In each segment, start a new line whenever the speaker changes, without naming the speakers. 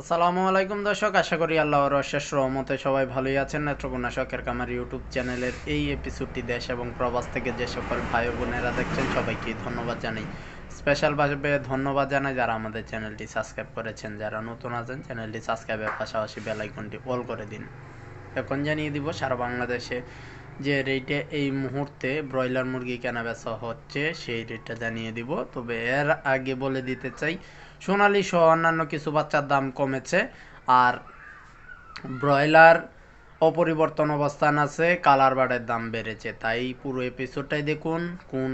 আসসালামু আলাইকুম দর্শক, আশা করি আল্লাহর অশেষ রহমতে সবাই ভালোই আছেন। নেত্রকোনা শখের কামার ইউটিউব চ্যানেলের এই এপিসোডটি দেশ এবং প্রবাস থেকে যে সকল ভাই বোনেরা দেখছেন, সবাইকে ধন্যবাদ জানাই। স্পেশাল ভাবে ধন্যবাদ জানাই যারা আমাদের চ্যানেলটি সাবস্ক্রাইব করেছেন, যারা নতুন আছেন, চ্যানেলটি সাবস্ক্রাইবের পাশাপাশি বেল আইকনটি অল করে দিন। এখন জানিয়ে দিব, সারা বাংলাদেশে যে রেটে এই মুহূর্তে ব্রয়লার মুরগি কেনা বেচা হচ্ছে, সেই রেটটা জানিয়ে দিব। তবে এর আগে বলে দিতে চাই, সোনালি সহ অন্যান্য কিছু বাচ্চার দাম কমেছে, আর ব্রয়লার অপরিবর্তন অবস্থান আছে, কালার বার্ডের দাম বেড়েছে। তাই পুরো এপিসোডটাই দেখুন, কোন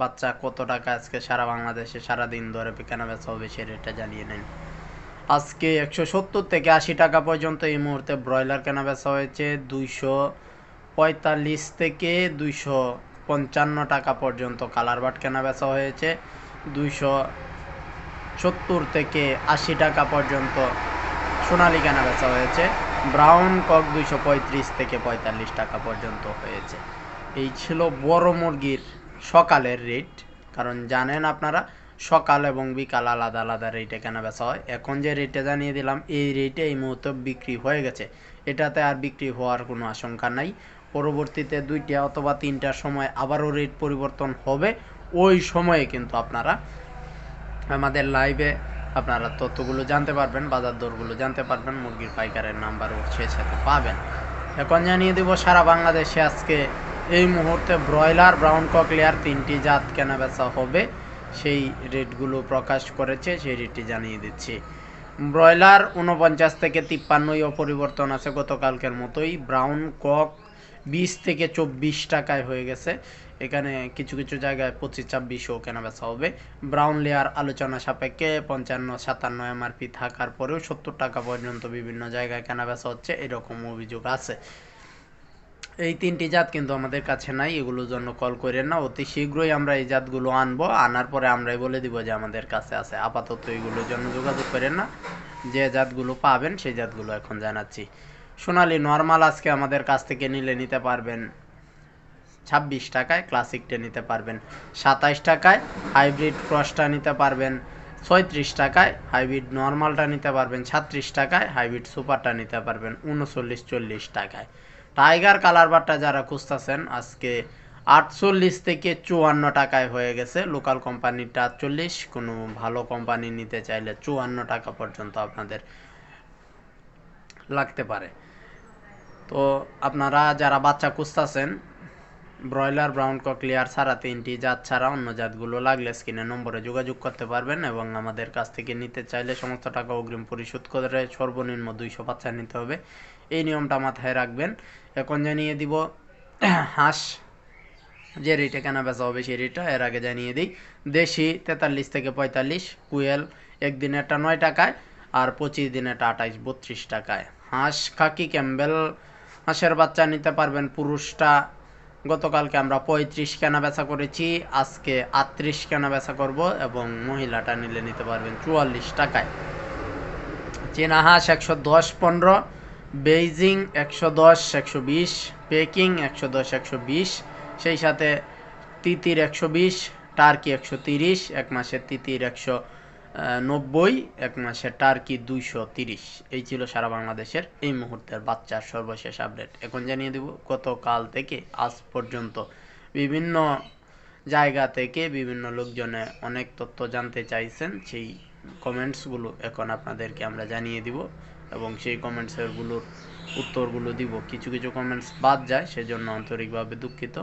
বাচ্চা কত টাকা আজকে সারা বাংলাদেশে সারা দিন ধরে কেনা বেচা হবে সে রেটটা জানিয়ে নেন। আজকে একশো সত্তর থেকে আশি টাকা পর্যন্ত এই মুহূর্তে ব্রয়লার কেনা বেচা হয়েছে, দুইশো পঁয়তাল্লিশ থেকে দুইশো পঞ্চান্ন টাকা পর্যন্ত কালার বাট কেনা বেচা হয়েছে। দুইশো সত্তর থেকে আশি টাকা পর্যন্ত সোনালি কেনা বেচা হয়েছে। ব্রাউন কক দুইশো পঁয়ত্রিশ থেকে পঁয়তাল্লিশ টাকা পর্যন্ত হয়েছে। এই ছিল বড় মুরগির সকালের রেট কারণ জানেন আপনারা, সকাল এবং বিকাল আলাদা আলাদা রেটে কেনা বেচা হয়। এখন যে রেটে জানিয়ে দিলাম, এই রেটে এই মুহূর্তে বিক্রি হয়ে গেছে। এটাতে আর বিক্রি হওয়ার কোনো আশঙ্কা নাই। পরবর্তীতে দুইটা অথবা তিনটার সময় আবারও রেট পরিবর্তন হবে। ওই সময়ে কিন্তু আপনারা আমাদের লাইভে আপনারা তথ্যগুলো জানতে পারবেন, বাজার দরগুলো জানতে পারবেন, মুরগির পাইকারের নাম্বারও সে সাথে পাবেন। এখন জানিয়ে দেব, সারা বাংলাদেশে আজকে এই মুহূর্তে ব্রয়লার ব্রাউন ককলিয়ার তিনটি জাত কেনা বেচা হবে। সেই রেটগুলো প্রকাশ করেছে, সেই রেটটি জানিয়ে দিচ্ছি। ব্রয়লার উনপঞ্চাশ থেকে তিপ্পান্নই অপরিবর্তন আছে গতকালকের মতোই। ব্রাউন কক বিশ থেকে চব্বিশ টাকায় হয়ে গেছে। এখানে কিছু কিছু জায়গায় পঁচিশ, ছাব্বিশও কেনা বেচা হবে। ব্রাউন লেয়ার আলোচনা সাপেক্ষে পঞ্চান্ন, সাতান্ন এমআরপি থাকার পরেও সত্তর টাকা পর্যন্ত বিভিন্ন জায়গায় কেনা বেচা হচ্ছে। এরকম অভিযোগ আছে। এই তিনটি জাত কিন্তু আমাদের কাছে নাই, এগুলোর জন্য কল করেন না। অতি শীঘ্রই আমরা এই জাতগুলো আনব। আনার পরে আমরাই বলে দিব যে আমাদের কাছে আছে। আপাতত এগুলোর জন্য যোগাযোগ করেন না। যে জাতগুলো পাবেন, সেই জাতগুলো এখন জানাচ্ছি। সোনালি নর্মাল আজকে আমাদের কাছ থেকে নিলে নিতে পারবেন ছাব্বিশ টাকায় ক্লাসিকটা নিতে পারবেন সাতাইশ টাকায় হাইব্রিড ক্রসটা নিতে পারবেন ছয়ত্রিশ টাকায় হাইব্রিড নর্মালটা নিতে পারবেন ছাত্রিশ টাকায় হাইব্রিড সুপারটা নিতে পারবেন উনচল্লিশ, চল্লিশ টাকায়। টাইগার কালার বারটা যারা খুঁজতেছেন, আজকে আটচল্লিশ থেকে চুয়ান্ন টাকায় হয়ে গেছে। লোকাল কোম্পানিটা আটচল্লিশ, কোনো ভালো কোম্পানি নিতে চাইলে চুয়ান্ন টাকা পর্যন্ত আপনাদের লাগতে পারে। তো আপনারা যারা বাচ্চা খুঁজতেছেন, ব্রয়লার, ব্রাউন ককলিয়ার ছাড়া তিনটি জাত ছাড়া অন্য জাতগুলো লাগলে স্ক্রিনে নম্বরে যোগাযোগ করতে পারবেন এবং আমাদের কাছ থেকে নিতে চাইলে সমস্ত টাকা অগ্রিম পরিশোধ করে সর্বনিম্ন দুইশো বাচ্চা নিতে হবে। এই নিয়মটা মাথায় রাখবেন। এখন জানিয়ে দিব, হাঁস যে রেটে কেনা বেচা হবে সেই রেটটা এর আগে জানিয়ে দিই। দেশি তেতাল্লিশ থেকে পঁয়তাল্লিশ কুয়েল একদিনে একটা নয় টাকায় আর পঁচিশ দিনে একটা আঠাইশ, বত্রিশ টাকায়। হাঁস খাকি ক্যাম্বেল, হাঁসের বাচ্চা নিতে পারবেন পুরুষটা। গতকালকে আমরা পঁয়ত্রিশ কেনা বেচা করেছি, আজকে আটত্রিশ কেনা বেচা করব এবং মহিলাটা নিলে নিতে পারবেন চুয়াল্লিশ টাকায়। চীনা হাঁস একশো দশ, পনেরো বেইজিং একশো দশ, একশো বিশ, পেকিং একশো দশ, একশো বিশ, সেই সাথে তিতির একশো বিশ, টার্কি একশো তিরিশ, এক মাসের তিতির একশো নব্বই, এক মাসের টার্কি দুইশো তিরিশ। এই ছিল সারা বাংলাদেশের এই মুহূর্তের বাচ্চার সর্বশেষ আপডেট। এখন জানিয়ে দেব, গতকাল থেকে আজ পর্যন্ত বিভিন্ন জায়গা থেকে বিভিন্ন লোকজনে অনেক তথ্য জানতে চাইছেন, সেই কমেন্টসগুলো এখন আপনাদেরকে আমরা জানিয়ে দিব এবং সেই কমেন্টসগুলোর উত্তরগুলো দিব। কিছু কিছু কমেন্টস বাদ যায়, সেজন্য আন্তরিকভাবে দুঃখিত।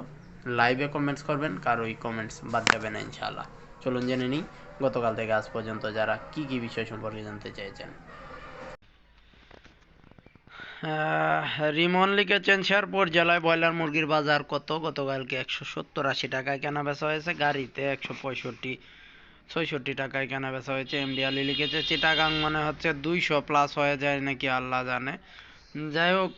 লাইভে কমেন্টস করবেন, কারোই কমেন্টস বাদ যাবে না ইনশাআল্লাহ। চলুন জেনে নিই, গতকাল থেকে আজ পর্যন্ত যারা কি কি বিষয় সম্পর্কে জানতে চাইছেন। রিমন লিখেছেন, শেরপুর জেলায় ব্রয়লার মুরগির বাজার কত? গতকালকে একশো সত্তর আশি টাকায় কেনা বেচা হয়েছে। গাড়িতে একশো পঁয়ষট্টি ছয়ষট্টি টাকায় কেনা বেচা হয়েছে এমডি আলী লিখেছে, চিটাগাং মনে হচ্ছে দুইশো প্লাস হয়ে যায় নাকি আল্লাহ জানে। যাই হোক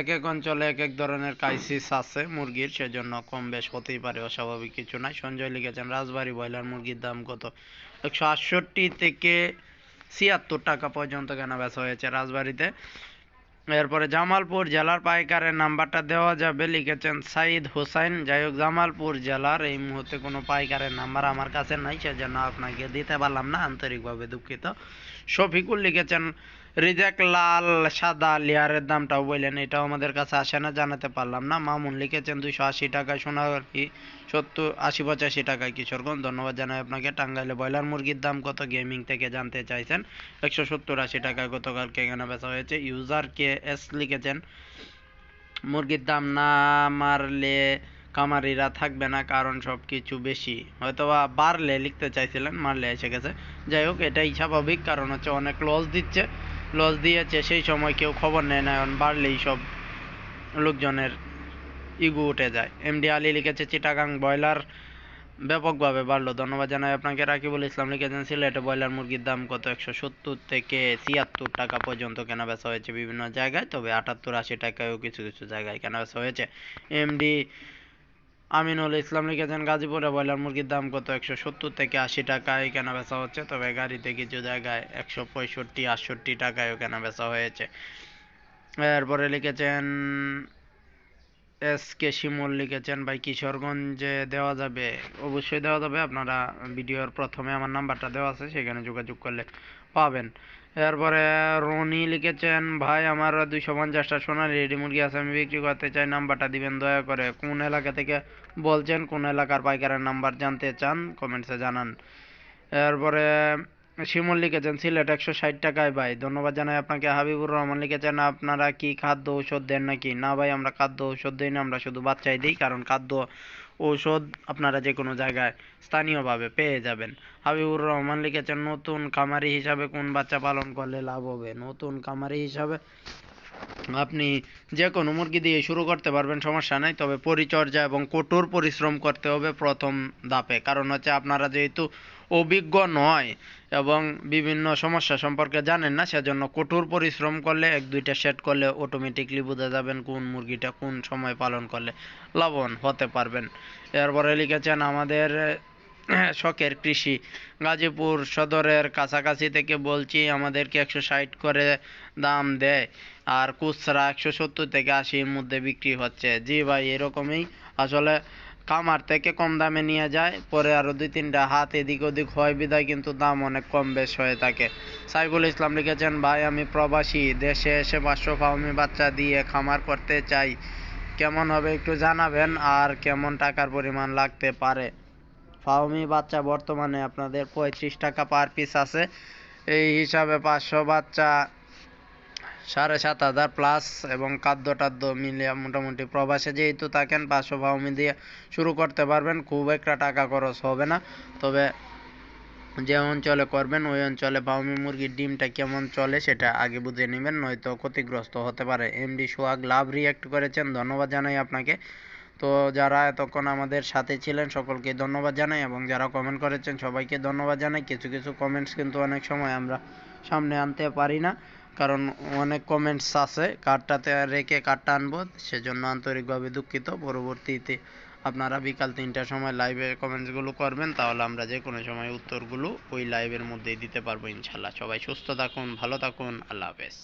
এক এক অঞ্চলে এক এক ধরনের ক্রাইসিস আছে মুরগির, সেজন্য কম বেশ হতেই পারে, অস্বাভাবিক কিছু নাই সঞ্জয় লিখেছেন, রাজবাড়ি ব্রয়লার মুরগির দাম কত? একশো আটষট্টি থেকে ছিয়াত্তর টাকা পর্যন্ত কেনা বেচা হয়েছে রাজবাড়িতে। এরপরে জামালপুর জেলার পাইকারের নাম্বারটা দেওয়া যাবে, লিখেছেন সাইদ হোসাইন। যাই হোক, জামালপুর জেলার এই মুহূর্তে কোনো পাইকারের নাম্বার আমার কাছে নাই, সেজন্য আপনাকে দিতে পারলাম না, আন্তরিকভাবে দুঃখিত। শফিকুল লিখেছেন রিজেক লাল, সাদা লেয়ারের দামটাও বললেন, এটাও আমাদের কাছে আসে না, জানাতে পারলাম না। মামুন লিখেছেন দুইশো আশি টাকায় সোনালি সত্তর, আশি, পঁচাশি টাকায় কিশোরগঞ্জ ধন্যবাদ জানাই আপনাকে। টাঙ্গাইলে ব্রয়লার মুরগির দাম কত গেমিং থেকে জানতে চাইছেন? একশো সত্তর আশি টাকায় গতকালকে এখানে বেচা হয়েছে। ইউজার কে এস লিখেছেন, মুরগির দাম না মারলে কামারিরা থাকবে না, কারণ সব কিছু বেশি। হয়তোবা বাড়লে লিখতে চাইছিলেন, মারলে এসে গেছে। যাই হোক, এটাই স্বাভাবিক, কারণ হচ্ছে অনেক লস দিচ্ছে। লস দিয়েছে, সেই সময় কেউ খবর নেয় না, এখন বাড়লেই সব লোকজনের ইগু উঠে যায়। এমডি আলী লিখেছে, চিটাগাং ব্রয়লার ব্যাপকভাবে বাড়লো। ধন্যবাদ জানাই আপনাকে। রাকিবুল ইসলাম লিখেছেন, সিলেটে ব্রয়লার মুরগির দাম কত? একশো সত্তর থেকে ছিয়াত্তর টাকা পর্যন্ত কেনা বেচা হয়েছে বিভিন্ন জায়গায়, তবে আটাত্তর আশি টাকায়ও কিছু কিছু জায়গায় কেনা বেচা হয়েছে। এমডি আমিনুল ইসলাম লিখেছেন, গাজীপুরে ব্রয়লার মুরগির দাম কত? একশো সত্তর থেকে আশি টাকায় কেনা বেচা হচ্ছে, তবে গাড়িতে কিছু জায়গায় একশো পঁয়ষট্টি, আটষট্টি টাকায়ও কেনা বেচা হয়েছে। এরপরে লিখেছেন এস কে শিমুল লিখেছেন, ভাই, কিশোরগঞ্জে দেওয়া যাবে? অবশ্যই দেওয়া যাবে। আপনারা ভিডিওর প্রথমে আমার নাম্বারটা দেওয়া আছে, সেখানে যোগাযোগ করলে পাবেন। এরপরে রনি লিখেছেন, ভাই, আমার দুইশো পঞ্চাশটা সোনালি রেডি মুরগি আছে, আমি বিক্রি করতে চাই। নাম্বারটা দিবেন দয়া করে। কোন এলাকা থেকে বলছেন, কোন এলাকার পাইকারের নাম্বার জানতে চান, কমেন্টসে জানান। এরপরে শিমুল লিখেছেন, সিলেট একশো ষাট টাকায় ভাই। ধন্যবাদ জানাই আপনাকে। হাবিবুর রহমান লিখেছেন, আপনারা কি খাদ্য ঔষধ দেন নাকি? না ভাই, আমরা খাদ্য ঔষধ দিই না, আমরা শুধু বাচ্চাই দিই, কারণ খাদ্য ঔষধ আপনারা যে কোনো জায়গায় স্থানীয়ভাবে পেয়ে যাবেন। হাবিবুর রহমান লিখেছেন, নতুন খামারি হিসাবে কোন বাচ্চা পালন করলে লাভ হবে? নতুন খামারি হিসাবে আপনি যে কোনো মুরগি দিয়ে শুরু করতে পারবেন, সমস্যা নাই। তবে পরিচর্যা এবং কঠোর পরিশ্রম করতে হবে প্রথম ধাপে। কারণ হচ্ছে আপনারা যেহেতু অভিজ্ঞ নয় এবং বিভিন্ন সমস্যা সম্পর্কে জানেন না, সেজন্য কঠোর পরিশ্রম করলে এক, দুইটা সেট করলে অটোমেটিকলি বুঝে যাবেন কোন মুরগিটা কোন সময় পালন করলে লাভবান হতে পারবেন। এরপরে লিখেছেন, আমাদের শখের কৃষি। গাজীপুর সদরের কাছাকাছি থেকে বলছি, আমাদেরকে একশো ষাট করে দাম দেয়। আর খুচরা একশো সত্তর থেকে আশির মধ্যে বিক্রি হচ্ছে। জি ভাই, এরকমই। আসলে কামার থেকে কম দামে নিয়ে যায়, পরে আরও দুই তিনটা হাত এদিক ওদিক হয়, বিদায় কিন্তু দাম অনেক কম বেশ হয়ে থাকে। সাইফুল ইসলাম লিখেছেন, ভাই, আমি প্রবাসী, দেশে এসে পাঁচশো ফাউমি বাচ্চা দিয়ে খামার করতে চাই। কেমন হবে একটু জানাবেন, আর কেমন টাকার পরিমাণ লাগতে পারে? ফাউমি বাচ্চা বর্তমানে আপনাদের পঁয়ত্রিশ টাকা পার পিস আছে। এই হিসাবে পাঁচশো বাচ্চা, সাড়ে সাত হাজার প্লাস এবং খাদ্য টাদ্য মিলিয়ে মোটামুটি প্রবাসে যেহেতু থাকেন, পাঁচশো ফাউমি দিয়ে শুরু করতে পারবেন, খুব একটা টাকা খরচ হবে না। তবে যে অঞ্চলে করবেন, ওই অঞ্চলে ফাউমি মুরগির ডিমটা কেমন চলে সেটা আগে বুঝে নেবেন, নয়তো ক্ষতিগ্রস্ত হতে পারে। এমডি সোহাগ লাভ রিয়াক্ট করেছেন, ধন্যবাদ জানাই আপনাকে। তো যারা এতক্ষণ আমাদের সাথে ছিলেন, সকলকে ধন্যবাদ জানাই এবং যারা কমেন্ট করেছেন, সবাইকে ধন্যবাদ জানাই। কিছু কিছু কমেন্টস কিন্তু অনেক সময় আমরা সামনে আনতে পারি না, কারণ অনেক কমেন্টস আছে। কার্ডটাতে রেখে কার্ডটা আনব, সেজন্য আন্তরিকভাবে দুঃখিত। পরবর্তীতে আপনারা বিকাল তিনটার সময় লাইভে কমেন্টসগুলো করবেন, তাহলে আমরা যে কোনো সময় উত্তরগুলো ওই লাইভের মধ্যেই দিতে পারব ইনশাল্লাহ সবাই সুস্থ থাকুন, ভালো থাকুন, আল্লাহ হাফেজ।